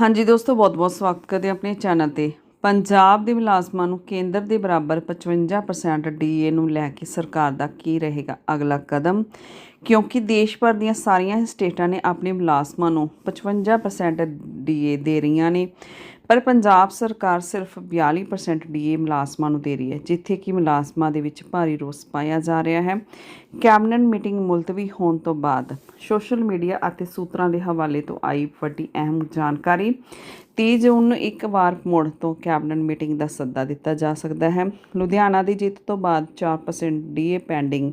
ਹਾਂਜੀ ਦੋਸਤੋ, ਬਹੁਤ-ਬਹੁਤ ਸਵਾਗਤ ਕਰਦੇ ਆਪਣੇ ਚੈਨਲ ਤੇ। ਪੰਜਾਬ ਦੇ ਮੁਲਾਜ਼ਮਾਂ ਨੂੰ ਕੇਂਦਰ ਦੇ ਬਰਾਬਰ 55% ਡੀਏ ਨੂੰ ਲੈ ਕੇ ਸਰਕਾਰ ਦਾ ਕੀ ਰਹੇਗਾ ਅਗਲਾ ਕਦਮ? ਕਿਉਂਕਿ ਦੇਸ਼ ਭਰ ਦੀਆਂ ਸਾਰੀਆਂ ਸਟੇਟਾਂ ਨੇ ਆਪਣੇ ਮੁਲਾਜ਼ਮਾਂ ਨੂੰ 55% ਡੀਏ ਦੇ ਰਹੀਆਂ ਨੇ। ਪਰ ਪੰਜਾਬ ਸਰਕਾਰ ਸਿਰਫ 42% ਡੀਏ ਮੁਲਾਜ਼ਮਾਂ ਨੂੰ ਦੇ ਰਹੀ ਹੈ, ਜਿੱਥੇ ਕਿ ਮੁਲਾਜ਼ਮਾਂ ਦੇ ਵਿੱਚ ਭਾਰੀ ਰੋਸ ਪਾਇਆ ਜਾ ਰਿਹਾ ਹੈ। ਕੈਬਨਿਟ ਮੀਟਿੰਗ ਮੁਲਤਵੀ ਹੋਣ ਤੋਂ ਬਾਅਦ ਸੋਸ਼ਲ ਮੀਡੀਆ ਅਤੇ ਸੂਤਰਾਂ ਦੇ ਹਵਾਲੇ ਤੋਂ ਆਈ ਵੱਡੀ ਅਹਿਮ ਜਾਣਕਾਰੀ। 30 ਜੂਨ ਨੂੰ ਇੱਕ ਵਾਰ ਮੁੜ ਤੋਂ ਕੈਬਨਿਟ ਮੀਟਿੰਗ ਦਾ ਸੱਦਾ ਦਿੱਤਾ ਜਾ ਸਕਦਾ ਹੈ। ਲੁਧਿਆਣਾ ਦੀ ਜਿੱਤ ਤੋਂ ਬਾਅਦ 4% ਡੀਏ ਪੈਂਡਿੰਗ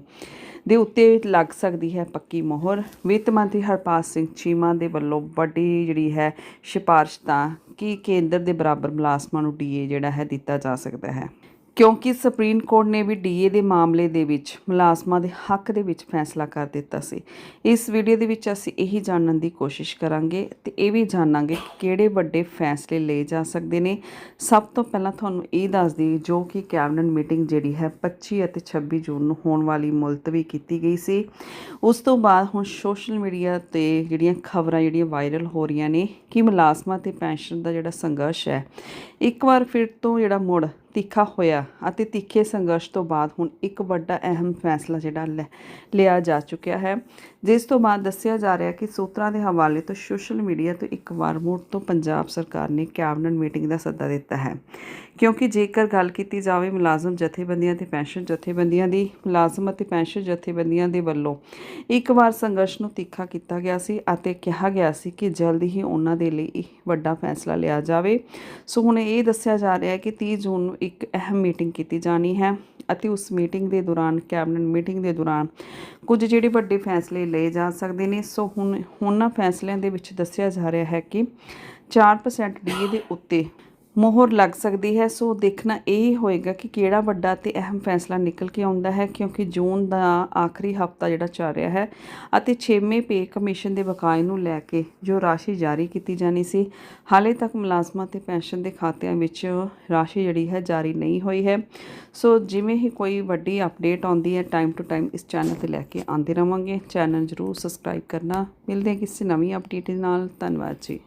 ਦੇ ਉੱਤੇ ਲੱਗ ਸਕਦੀ ਹੈ ਪੱਕੀ ਮੋਹਰ। ਵਿੱਤ ਮੰਤਰੀ ਹਰਪਾਲ ਸਿੰਘ ਚੀਮਾ ਦੇ ਵੱਲੋਂ ਵੱਡੀ ਜਿਹੜੀ ਹੈ ਸਿਫਾਰਿਸ਼ ਤਾਂ ਕਿ ਕੇਂਦਰ ਦੇ ਬਰਾਬਰ ਮੁਲਾਜ਼ਮਾਂ ਨੂੰ ਡੀਏ ਜਿਹੜਾ ਹੈ ਦਿੱਤਾ ਜਾ ਸਕਦਾ ਹੈ? ਕਿਉਂਕਿ ਸੁਪਰੀਮ ਕੋਰਟ ਨੇ ਵੀ ਡੀਏ ਦੇ ਮਾਮਲੇ ਦੇ ਵਿੱਚ, ਮੁਲਾਜ਼ਮਾਂ ਦੇ ਹੱਕ ਦੇ ਵਿੱਚ ਫੈਸਲਾ ਕਰ ਦਿੱਤਾ ਸੀ। ਇਸ ਵੀਡੀਓ ਦੇ ਵਿੱਚ ਅਸੀਂ ਇਹੀ ਜਾਣਨ ਦੀ ਕੋਸ਼ਿਸ਼ ਕਰਾਂਗੇ ਤੇ ਇਹ ਵੀ ਜਾਣਾਂਗੇ ਕਿ ਕਿਹੜੇ ਵੱਡੇ ਫੈਸਲੇ ਲਏ ਜਾ ਸਕਦੇ ਨੇ। ਸਭ ਤੋਂ ਪਹਿਲਾਂ ਤੁਹਾਨੂੰ ਇਹ ਦੱਸ ਦਈਏ, ਜੋ ਕਿ ਕੈਬਨਿਟ ਮੀਟਿੰਗ ਜਿਹੜੀ ਹੈ 25 ਅਤੇ 26 ਜੂਨ ਨੂੰ ਹੋਣ ਵਾਲੀ ਮੁਲਤਵੀ ਕੀਤੀ ਗਈ ਸੀ। ਉਸ ਤੋਂ ਬਾਅਦ ਹੁਣ ਸੋਸ਼ਲ ਮੀਡੀਆ ਤੇ ਜਿਹੜੀਆਂ ਖਬਰਾਂ ਜਿਹੜੀਆਂ ਵਾਇਰਲ ਹੋ ਰਹੀਆਂ ਨੇ ਕਿ ਮੁਲਾਜ਼ਮਾਂ ਤੇ ਪੈਨਸ਼ਨ ਦਾ ਜਿਹੜਾ ਸੰਘਰਸ਼ ਹੈ, ਇੱਕ ਵਾਰ ਫਿਰ ਤੋਂ ਜਿਹੜਾ ਮੁੜ ਤਿੱਖਾ ਹੋਇਆ ਅਤੇ ਤਿੱਖੇ ਸੰਘਰਸ਼ ਤੋਂ ਬਾਅਦ ਹੁਣ ਇੱਕ ਵੱਡਾ ਅਹਿਮ ਫੈਸਲਾ ਜਿਹੜਾ ਲੈ- ਲਿਆ ਜਾ ਚੁੱਕਿਆ ਹੈ। ਜਿਸ ਤੋਂ ਬਾਅਦ ਦੱਸਿਆ ਜਾ ਰਿਹਾ ਕਿ ਸੂਤਰਾਂ ਦੇ ਹਵਾਲੇ ਤੋਂ ਸੋਸ਼ਲ ਮੀਡੀਆ ਤੋਂ ਇੱਕ ਵਾਰ ਮੁੜ ਤੋਂ ਪੰਜਾਬ ਸਰਕਾਰ ਨੇ ਕੈਬਨਿਟ ਮੀਟਿੰਗ ਦਾ ਸੱਦਾ ਦਿੱਤਾ ਹੈ। ਕਿਉਂਕਿ ਜੇਕਰ ਗੱਲ ਕੀਤੀ ਜਾਵੇ ਮੁਲਾਜ਼ਮ ਜਥੇਬੰਦੀਆਂ ਤੇ ਪੈਨਸ਼ਨ ਜਥੇਬੰਦੀਆਂ ਦੀ, ਮੁਲਾਜ਼ਮ ਅਤੇ ਪੈਨਸ਼ਨ ਜਥੇਬੰਦੀਆਂ ਦੇ ਵੱਲੋਂ ਇੱਕ ਵਾਰ ਸੰਘਰਸ਼ ਨੂੰ ਤਿੱਖਾ ਕੀਤਾ ਗਿਆ ਸੀ ਅਤੇ ਕਿਹਾ ਗਿਆ ਸੀ ਕਿ ਜਲਦ ਹੀ ਉਹਨਾਂ ਦੇ ਲਈ ਇੱਕ ਵੱਡਾ ਫੈਸਲਾ ਲਿਆ ਜਾਵੇ। ਸੋ ਹੁਣ ਇਹ ਦੱਸਿਆ ਜਾ ਰਿਹਾ ਹੈ ਕਿ 30 ਜੂਨ ਨੂੰ ਇੱਕ ਅਹਿਮ ਮੀਟਿੰਗ ਕੀਤੀ ਜਾਣੀ ਹੈ ਅਤੇ ਉਸ ਮੀਟਿੰਗ ਦੇ ਦੌਰਾਨ, ਕੈਬਨਿਟ ਮੀਟਿੰਗ ਦੇ ਦੌਰਾਨ ਕੁਝ ਜਿਹੜੇ ਵੱਡੇ ਫੈਸਲੇ ਲਏ ਜਾ ਸਕਦੇ ਨੇ। ਸੋ ਹੁਣ ਉਹਨਾਂ ਫੈਸਲਿਆਂ ਦੇ ਵਿੱਚ ਦੱਸਿਆ ਜਾ ਰਿਹਾ ਹੈ ਕਿ 4% ਡੀਏ ਦੇ ਉੱਤੇ ਮੋਹਰ ਲੱਗ ਸਕਦੀ ਹੈ, ਸੋ ਦੇਖਣਾ ਇਹ ਹੋਏਗਾ ਕਿ ਕਿਹੜਾ ਵੱਡਾ ਤੇ ਅਹਿਮ ਫੈਸਲਾ ਨਿਕਲ ਕੇ ਆਉਂਦਾ ਹੈ, ਕਿਉਂਕਿ ਜੂਨ ਦਾ ਆਖਰੀ ਹਫਤਾ ਜਿਹੜਾ ਚੱਲ ਰਿਹਾ ਹੈ ਅਤੇ 6ਵੇਂ ਪੇ ਕਮਿਸ਼ਨ ਦੇ ਬਕਾਏ ਨੂੰ ਲੈ ਕੇ ਜੋ ਰਾਸ਼ੀ ਜਾਰੀ ਕੀਤੀ ਜਾਣੀ ਸੀ, ਹਾਲੇ ਤੱਕ ਮੁਲਾਜ਼ਮਾਂ ਤੇ ਪੈਨਸ਼ਨ ਦੇ ਖਾਤਿਆਂ ਵਿੱਚ ਰਾਸ਼ੀ ਜਿਹੜੀ ਹੈ ਜਾਰੀ ਨਹੀਂ ਹੋਈ ਹੈ। ਸੋ ਜਿਵੇਂ ਹੀ ਕੋਈ ਵੱਡੀ ਅਪਡੇਟ ਆਉਂਦੀ ਹੈ, ਟਾਈਮ ਟੂ ਟਾਈਮ ਇਸ ਚੈਨਲ ਤੇ ਲੈ ਕੇ ਆਉਂਦੇ ਰਵਾਂਗੇ। ਚੈਨਲ ਜਰੂਰ ਸਬਸਕ੍ਰਾਈਬ ਕਰਨਾ। ਮਿਲਦੇ ਹਾਂ ਕਿਸੇ ਨਵੀਂ ਅਪਡੇਟ ਦੇ ਨਾਲ। ਧੰਨਵਾਦ ਜੀ।